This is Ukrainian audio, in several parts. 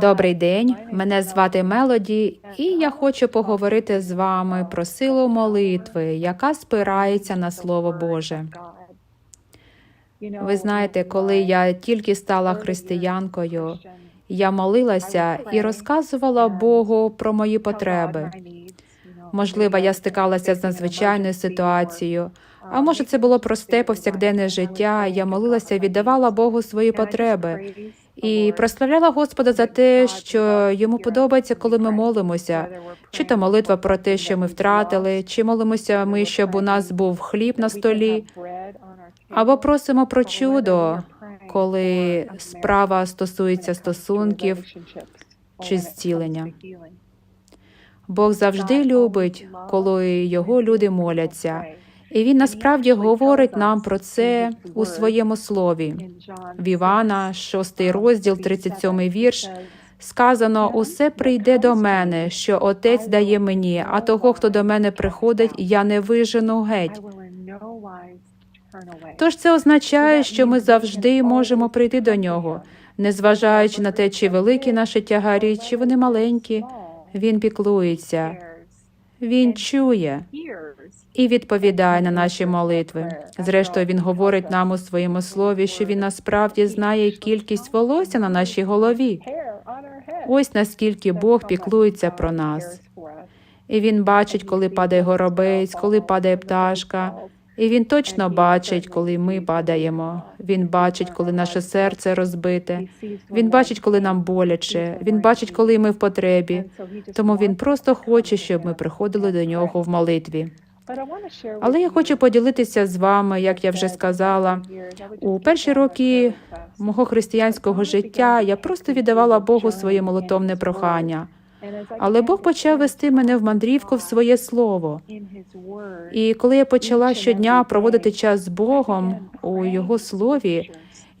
Добрий день, мене звати Мелоді, і я хочу поговорити з вами про силу молитви, яка спирається на Слово Боже. Ви знаєте, коли я тільки стала християнкою, я молилася і розказувала Богу про мої потреби. Можливо, я стикалася з надзвичайною ситуацією, а може, це було просте повсякденне життя. Я молилася, віддавала Богу свої потреби і прославляла Господа за те, що йому подобається, коли ми молимося. Чи то молитва про те, що ми втратили, чи молимося ми, щоб у нас був хліб на столі, або просимо про чудо, коли справа стосується стосунків чи зцілення. Бог завжди любить, коли його люди моляться, і він насправді говорить нам про це у своєму слові. В Івана, 6 розділ, 37 вірш. Сказано, усе прийде до мене, що отець дає мені, а того, хто до мене приходить, я не вижену геть. Тож це означає, що ми завжди можемо прийти до нього, незважаючи на те, чи великі наші тягарі, чи вони маленькі. Він піклується, він чує і відповідає на наші молитви. Зрештою, він говорить нам у своєму слові, що він насправді знає кількість волосся на нашій голові. Ось наскільки Бог піклується про нас. І він бачить, коли падає горобець, коли падає пташка. І він точно бачить, коли ми падаємо. Він бачить, коли наше серце розбите. Він бачить, коли нам боляче. Він бачить, коли ми в потребі. Тому він просто хоче, щоб ми приходили до нього в молитві. Але я хочу поділитися з вами, як я вже сказала, у перші роки мого християнського життя я просто віддавала Богу своє молитовне прохання. Але Бог почав вести мене в мандрівку в своє слово. І коли я почала щодня проводити час з Богом у Його слові,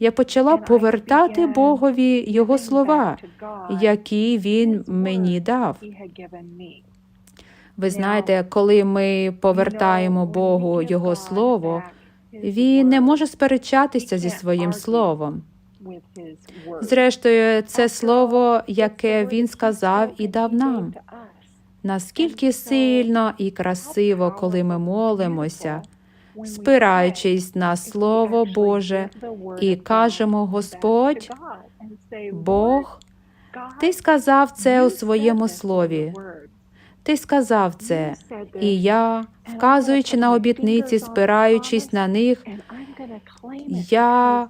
я почала повертати Богові Його слова, які він мені дав. Ви знаєте, коли ми повертаємо Богу Його слово, він не може сперечатися зі своїм словом. Зрештою, це слово, яке він сказав і дав нам. Наскільки сильно і красиво, коли ми молимося, спираючись на Слово Боже, і кажемо, Господь, Бог, ти сказав це у своєму слові. Ти сказав це, і я, вказуючи на обітниці, спираючись на них, я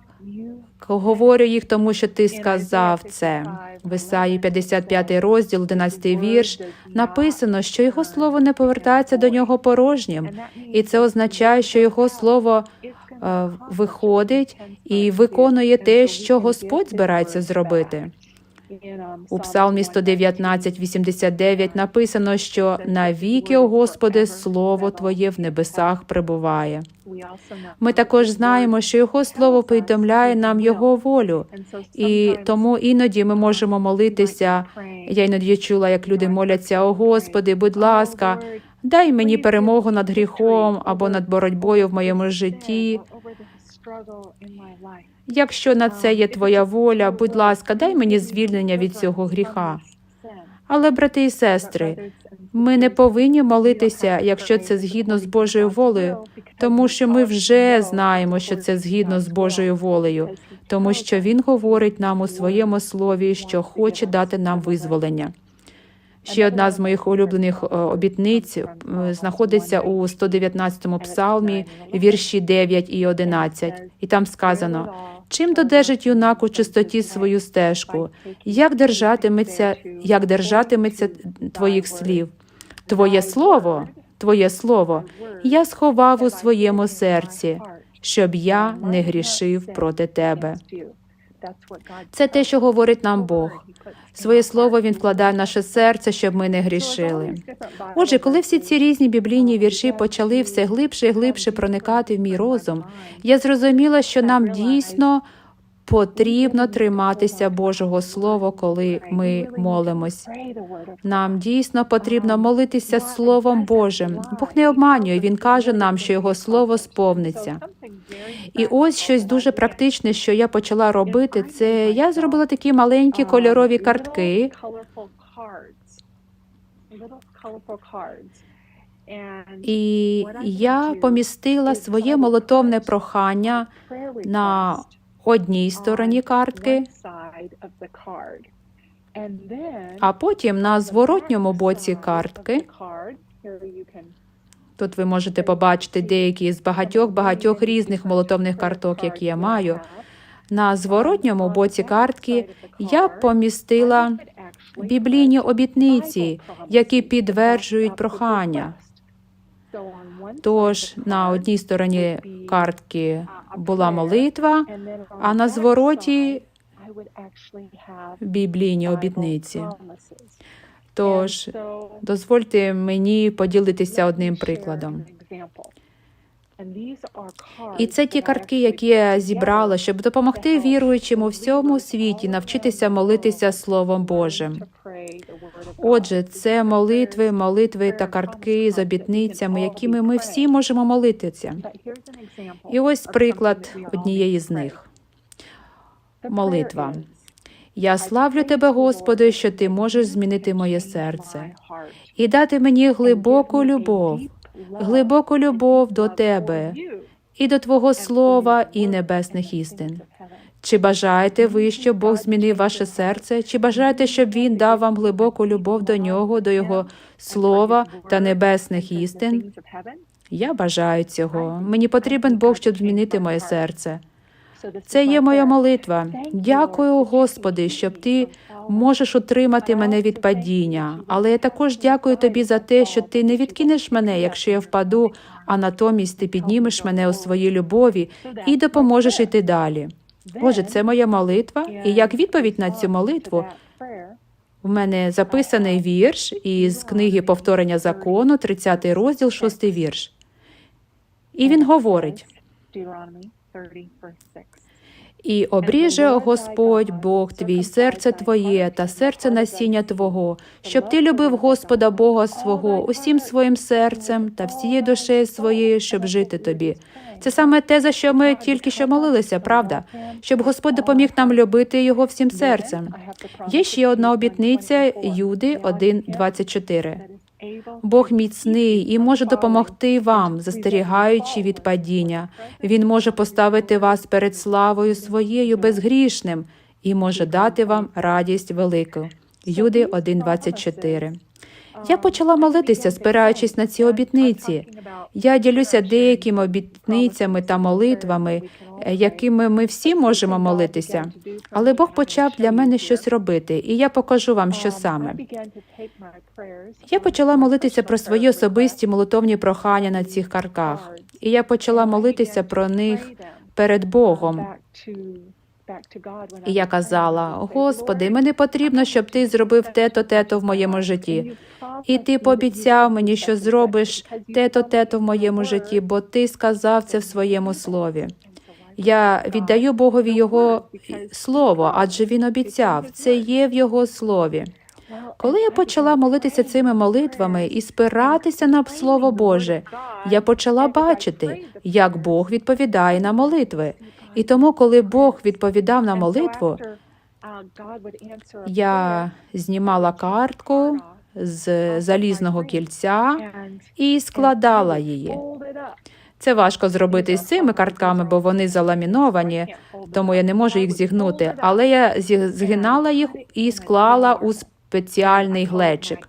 говорю їх, тому що ти сказав це. В Ісаї 55 розділ, 11 вірш, написано, що його слово не повертається до нього порожнім, і це означає, що його слово е, виходить і виконує те, що Господь збирається зробити. У Псалмі 119, 89 написано, що навіки, о Господи, слово Твоє в небесах прибуває. Ми також знаємо, що Його слово повідомляє нам Його волю, і тому іноді ми можемо молитися. Я іноді чула, як люди моляться, о Господи, будь ласка, дай мені перемогу над гріхом або над боротьбою в моєму житті. Якщо на це є твоя воля, будь ласка, дай мені звільнення від цього гріха. Але, брати і сестри, ми не повинні молитися, якщо це згідно з Божою волею, тому що ми вже знаємо, що це згідно з Божою волею, тому що Він говорить нам у своєму слові, що хоче дати нам визволення. Ще одна з моїх улюблених е, обітниць е, знаходиться у 119-му псалмі, вірші 9 і 11. І там сказано: чим додержить юнак у чистоті свою стежку, як держатиметься, як держатиметься твоїх слів? Твоє слово, твоє слово, я сховав у своєму серці, щоб я не грішив проти тебе. Це те, що говорить нам Бог. Своє слово він вкладає в наше серце, щоб ми не грішили. Отже, коли всі ці різні біблійні вірші почали все глибше і глибше проникати в мій розум, я зрозуміла, що нам дійсно потрібно триматися Божого Слова, коли ми молимось. Нам дійсно потрібно молитися Словом Божим. Бог не обманює. Він каже нам, що його слово сповниться. І ось щось дуже практичне, що я почала робити. Це я зробила такі маленькі кольорові картки. І я помістила своє молитовне прохання на одній стороні картки, а потім на зворотньому боці картки. Тут ви можете побачити деякі з багатьох багатьох різних молитовних карток, які я маю. На зворотньому боці картки я помістила біблійні обітниці, які підтверджують прохання. Тож на одній стороні картки була молитва, а на звороті біблійні обітниці. Тож дозвольте мені поділитися одним прикладом. І це ті картки, які я зібрала, щоб допомогти віруючим у всьому світі навчитися молитися Словом Божим. Отже, це молитви, молитви та картки з обітницями, якими ми всі можемо молитися. І ось приклад однієї з них. Молитва. Я славлю тебе, Господи, що ти можеш змінити моє серце і дати мені глибоку любов, глибоку любов до тебе і до Твого слова і небесних істин. Чи бажаєте ви, щоб Бог змінив ваше серце? Чи бажаєте, щоб Він дав вам глибоку любов до нього, до Його слова та небесних істин? Я бажаю цього. Мені потрібен Бог, щоб змінити моє серце. Це є моя молитва. Дякую, Господи, щоб ти можеш утримати мене від падіння. Але я також дякую тобі за те, що ти не відкинеш мене, якщо я впаду, а натомість ти піднімеш мене у своїй любові і допоможеш іти далі. Отже, це моя молитва, і як відповідь на цю молитву у мене записаний вірш із книги Повторення закону, 30 розділ, 6 вірш. І він говорить: і обріже Господь Бог твій серце твоє та серце насіння Твого, щоб ти любив Господа Бога свого усім своїм серцем та всією душею своєю, щоб жити тобі. Це саме те, за що ми тільки що молилися, правда? Щоб Господь допоміг нам любити його всім серцем. Є ще одна обітниця Юди 1.24. Бог міцний і може допомогти вам, застерігаючи від падіння. Він може поставити вас перед славою своєю безгрішним і може дати вам радість велику. Юди 1.24 я почала молитися, спираючись на ці обітниці. Я ділюся деякими обітницями та молитвами, е, якими ми всі можемо молитися. Але Бог почав для мене щось робити, і я покажу вам, що саме. Я почала молитися про свої особисті молитовні прохання на цих карках, і я почала молитися про них перед Богом. І я казала: Господи, мені потрібно, щоб ти зробив те-то, те-то в моєму житті. І ти пообіцяв мені, що зробиш те-то, те-то в моєму житті, бо ти сказав це в своєму слові. Я віддаю Богові його слово, адже він обіцяв. Це є в його слові. Коли я почала молитися цими молитвами і спиратися на Слово Боже, я почала бачити, як Бог відповідає на молитви. І тому, коли Бог відповідав на молитву, я знімала картку з залізного кільця і складала її. Це важко зробити з цими картками, бо вони заламіновані, тому я не можу їх зігнути. Але я згинала їх і склала у спеціальний глечик.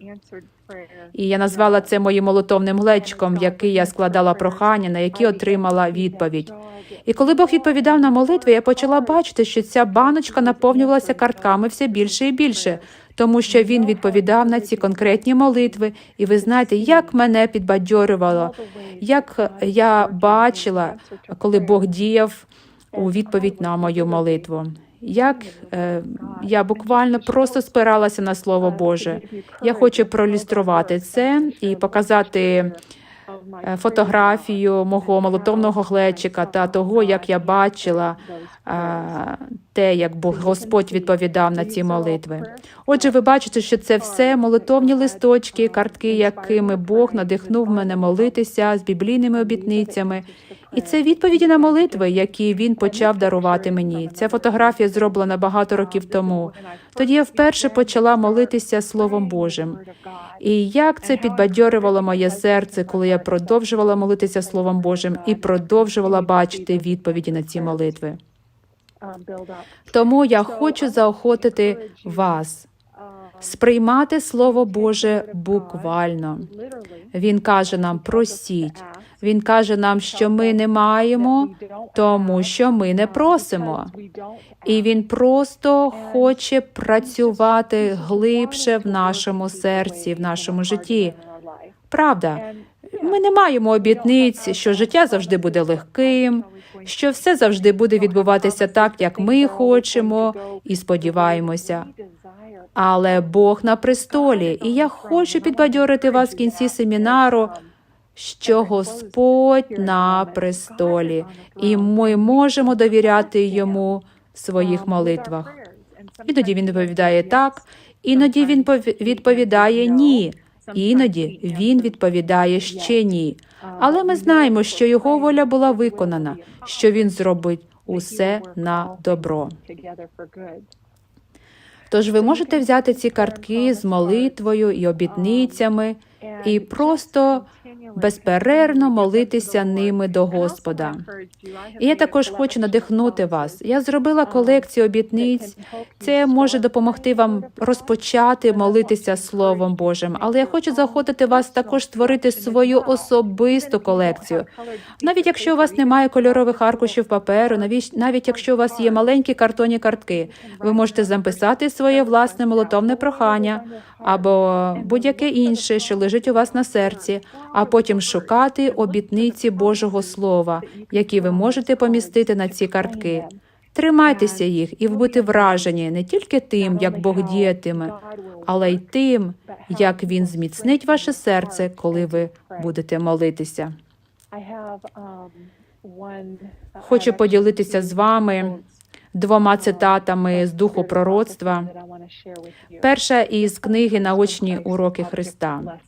І я назвала це моїм молотовним глечиком, в який я складала прохання, на які отримала відповідь. І коли Бог відповідав на молитви, я почала бачити, що ця баночка наповнювалася картками все більше і більше, тому що він відповідав на ці конкретні молитви. І ви знаєте, як мене підбадьорювало, як я бачила, коли Бог діяв у відповідь на мою молитву. Як е, я буквально просто спиралася на слово Боже. Я хочу проілюструвати це і показати е, фотографію мого молитовного глечика та того, як я бачила е, те, як Бог Господь відповідав на ці молитви. Отже, ви бачите, що це все молитовні листочки, картки, якими Бог надихнув мене молитися з біблійними обітницями. І це відповіді на молитви, які він почав дарувати мені. Ця фотографія зроблена багато років тому. Тоді я вперше почала молитися Словом Божим. І як це підбадьорювало моє серце, коли я продовжувала молитися Словом Божим і продовжувала бачити відповіді на ці молитви. Тому я хочу заохотити вас сприймати Слово Боже буквально. Він каже нам: просіть. Він каже нам, що ми не маємо, тому що ми не просимо. І він просто хоче працювати глибше в нашому серці, в нашому житті. Правда, ми не маємо обітниць, що життя завжди буде легким, що все завжди буде відбуватися так, як ми хочемо і сподіваємося. Але Бог на престолі, і я хочу підбадьорити вас в кінці семінару, що Господь на престолі, і ми можемо довіряти йому в своїх молитвах. Іноді він відповідає так, іноді він пов- відповідає ні, іноді він відповідає ще ні. Але ми знаємо, що його воля була виконана, що він зробить усе на добро. Тож ви можете взяти ці картки з молитвою і обітницями і просто безперервно молитися ними до Господа. І я також хочу надихнути вас. Я зробила колекцію обітниць. Це може допомогти вам розпочати молитися Словом Божим. Але я хочу заохотити вас також створити свою особисту колекцію. Навіть якщо у вас немає кольорових аркушів паперу, навіть навіть якщо у вас є маленькі картонні картки, ви можете записати своє власне молитовне прохання або будь-яке інше, що лежить у вас на серці, а потім шукати обітниці Божого Слова, які ви можете помістити на ці картки. Тримайтеся їх і будьте вражені не тільки тим, як Бог діятиме, але й тим, як він зміцнить ваше серце, коли ви будете молитися. Хочу поділитися з вами двома цитатами з духу пророцтва. Перша із книги Наочні уроки Христа.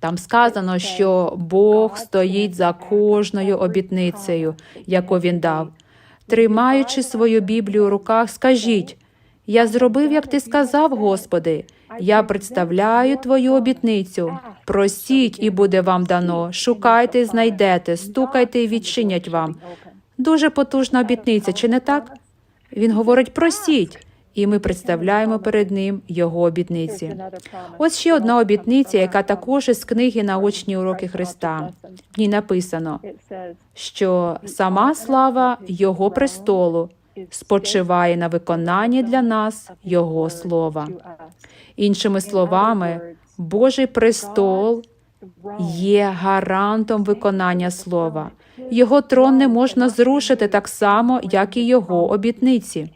Там сказано, що Бог стоїть за кожною обітницею, яку він дав. Тримаючи свою Біблію у руках, скажіть: Я зробив, як ти сказав, Господи. Я представляю твою обітницю. Просіть, і буде вам дано. Шукайте, знайдете, стукайте і відчинять вам. Дуже потужна обітниця, чи не так? Він говорить: просіть, і ми представляємо перед ним його обітниці. Ось ще одна обітниця, яка також із книги Наочні уроки Христа. В ній написано, що сама слава Його престолу спочиває на виконанні для нас Його слова. Іншими словами, Божий престол є гарантом виконання слова. Його трон не можна зрушити так само, як і його обітниці.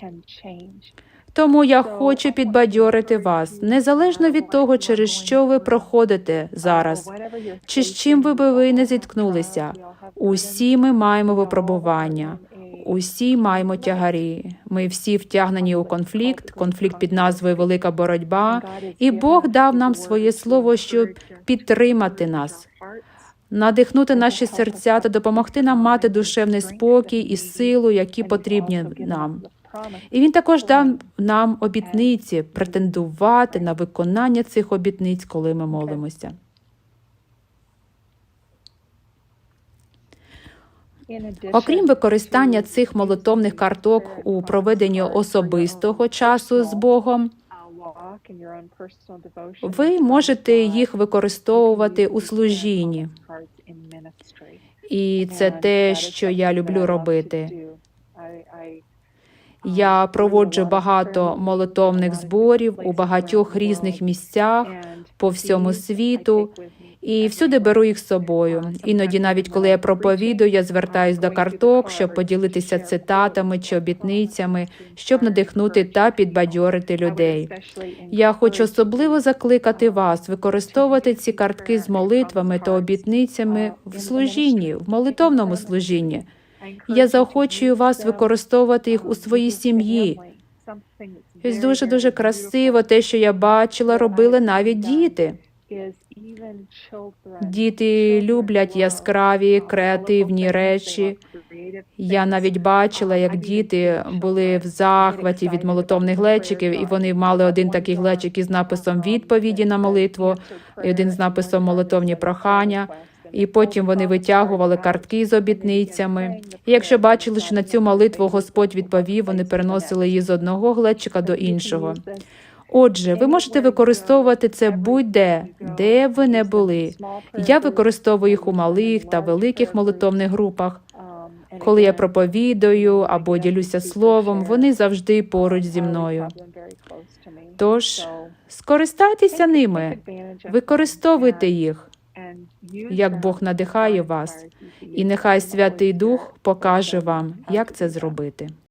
Тому я хочу підбадьорити вас, незалежно від того, через що ви проходите зараз, чи з чим ви би ви не зіткнулися. Усі ми маємо випробування, усі маємо тягарі. Ми всі втягнені у конфлікт, конфлікт під назвою Велика боротьба, і Бог дав нам своє слово, щоб підтримати нас. Надихнути наші серця та допомогти нам мати душевний спокій і силу, які потрібні нам. І він також дав нам обітниці претендувати на виконання цих обітниць, коли ми молимося. Окрім використання цих молитовних карток у проведенні особистого часу з Богом, ви можете їх використовувати у служінні. І це те, що я люблю робити. Я проводжу багато молитовних зборів у багатьох різних місцях по всьому світу, І всюди беру їх з собою. Іноді, навіть коли я проповідую, я звертаюсь до карток, щоб поділитися цитатами чи обітницями, щоб надихнути та підбадьорити людей. Я хочу особливо закликати вас використовувати ці картки з молитвами та обітницями в служінні, в молитовному служінні. Я заохочую вас використовувати їх у своїй сім'ї. Ось дуже дуже красиво те, що я бачила, робили навіть діти. Діти люблять яскраві креативні речі. Я навіть бачила, як діти були в захваті від молитовних глечиків, і вони мали один такий глечик із написом відповіді на молитву, і один з написом молитовні прохання. І потім вони витягували картки з обітницями. І якщо бачили, що на цю молитву Господь відповів, вони переносили її з одного глечика до іншого. Отже, ви можете використовувати це будь-де, де б ви не були. Я використовую їх у малих та великих молитовних групах. Коли я проповідую або ділюся словом, вони завжди поруч зі мною. Тож скористайтеся ними, використовуйте їх, як Бог надихає вас, і нехай Святий Дух покаже вам, як це зробити.